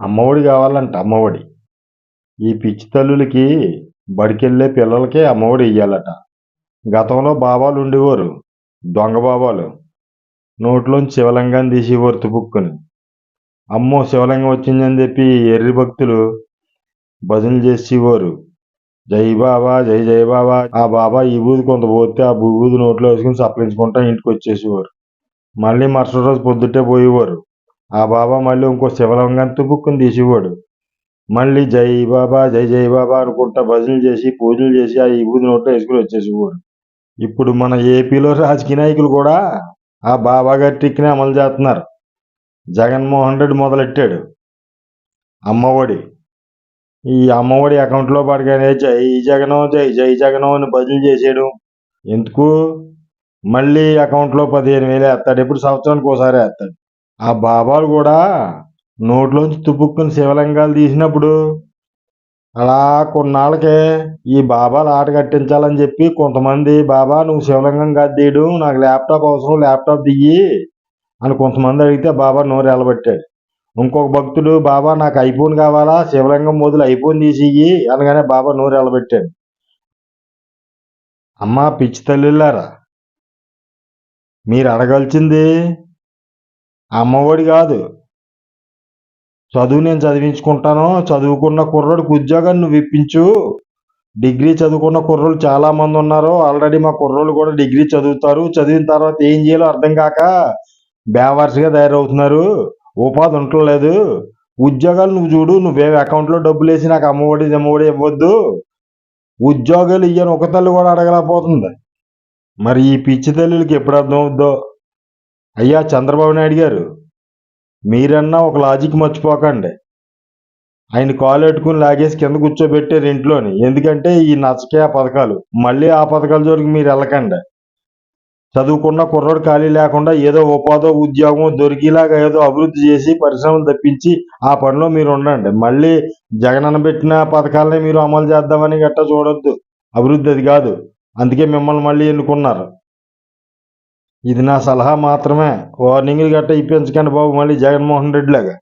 అమ్మఒడి కావాలంట అమ్మఒడి. ఈ పిచ్చి తల్లులకి బడికెళ్ళే పిల్లలకి అమ్మఒడి ఇయ్యాలట. గతంలో బాబాలు ఉండేవారు దొంగ బాబాలు. నోట్లోంచి శివలింగాన్ని తీసేవారు తుపుక్కుని అమ్మో శివలింగం వచ్చిందని చెప్పి ఎర్రి భక్తులు భజనలు చేసేవారు. జై బాబా జై జై బాబా. ఆ బాబా ఈ బూది కొంత పోతే ఆ బూది నోట్లో వేసుకుని సప్లించుకుంటా ఇంటికి వచ్చేసేవారు. మళ్ళీ మరుసటి రోజు పొద్దుటే పోయేవారు. ఆ బాబా మళ్ళీ ఇంకో శివలింగం తుపుక్కుని తీసేవాడు. మళ్ళీ జై బాబా జై జై బాబా అనుకుంటా భజనలు చేసి పూజలు చేసి ఆ విభూతి నోట్లో వేసుకుని వచ్చేసేవాడు. ఇప్పుడు మన ఏపీలో రాజకీయ నాయకులు కూడా ఆ బాబా గారి ట్రిక్ని అమలు చేస్తున్నారు. జగన్మోహన్ రెడ్డి మొదలెట్టాడు. అమ్మఒడి. ఈ అమ్మఒడి అకౌంట్లో పడగానే జై జగనో జై జై జగనో అని బదిలీ చేసేయడం. ఎందుకు? మళ్ళీ అకౌంట్లో పదిహేను వేలు వేస్తాడు. ఇప్పుడు సంవత్సరానికి ఒకసారి వేస్తాడు. ఆ బాబాలు కూడా నోట్లోంచి తుపుక్కుని శివలింగాలు తీసినప్పుడు అలా కొన్నాళ్ళకే ఈ బాబాలు ఆట కట్టించాలని చెప్పి కొంతమంది బాబా నువ్వు శివలింగం గద్దీయడు నాకు ల్యాప్టాప్ అవసరం ల్యాప్టాప్ దియ్యి అని కొంతమంది అడిగితే బాబా నోరు ఎలబెట్టాడు. ఇంకొక భక్తుడు బాబా నాకు ఐఫోన్ కావాలా? శివలింగం మొదలు ఐఫోన్ తీసియ్యి అనగానే బాబా నోరు ఎలబెట్టాడు. అమ్మా పిచ్చి తల్లిళ్ళారా మీరు అడగాల్సింది అమ్మఒడి కాదు. చదువు నేను చదివించుకుంటాను చదువుకున్న కుర్రోడికి ఉద్యోగాన్ని నువ్వు ఇప్పించు. డిగ్రీ చదువుకున్న కుర్రోళ్ళు చాలా మంది ఉన్నారు ఆల్రెడీ మా కుర్రోళ్ళు కూడా డిగ్రీ చదువుతారు. చదివిన తర్వాత ఏం చేయాలో అర్థం కాక బేవర్స్గా తయారవుతున్నారు. ఉపాధి ఉండలేదు ఉద్యోగాలు నువ్వు చూడు నువ్వేం అకౌంట్లో డబ్బులు వేసి నాకు అమ్మఒడి అమ్మఒడి ఇవ్వద్దు. ఉద్యోగాలు ఇయ్యని ఒక తల్లి కూడా అడగలేకపోతుంది. మరి ఈ పిచ్చి తల్లులకి ఎప్పుడు అర్థం అవుద్దో అయ్యా చంద్రబాబు నాయుడు గారు మీరన్నా ఒక లాజిక్ మర్చిపోకండి. ఆయన కాలు పెట్టుకుని లాగేసి కింద కూర్చోబెట్టారు ఇంట్లోని. ఎందుకంటే ఈ నచ్చకే ఆ పథకాలు. మళ్ళీ ఆ పథకాల జోలికి మీరు వెళ్ళకండి. చదువుకున్న కుర్రోడు ఖాళీ లేకుండా ఏదో ఉపాధో ఉద్యోగం దొరికేలాగా ఏదో అభివృద్ధి చేసి పరిశ్రమలు తప్పించి ఆ పనిలో మీరు ఉండండి. మళ్ళీ జగనన్న పెట్టిన పథకాలని మీరు అమలు చేద్దామని గట్టా చూడొద్దు. అభివృద్ధి అది కాదు. అందుకే మిమ్మల్ని మళ్ళీ ఎన్నుకున్నారు. ఇది నా సలహా మాత్రమే. వార్నింగ్లు గట్ట ఇప్పించకండి బాబు మళ్ళీ జగన్మోహన్ రెడ్డి లాగా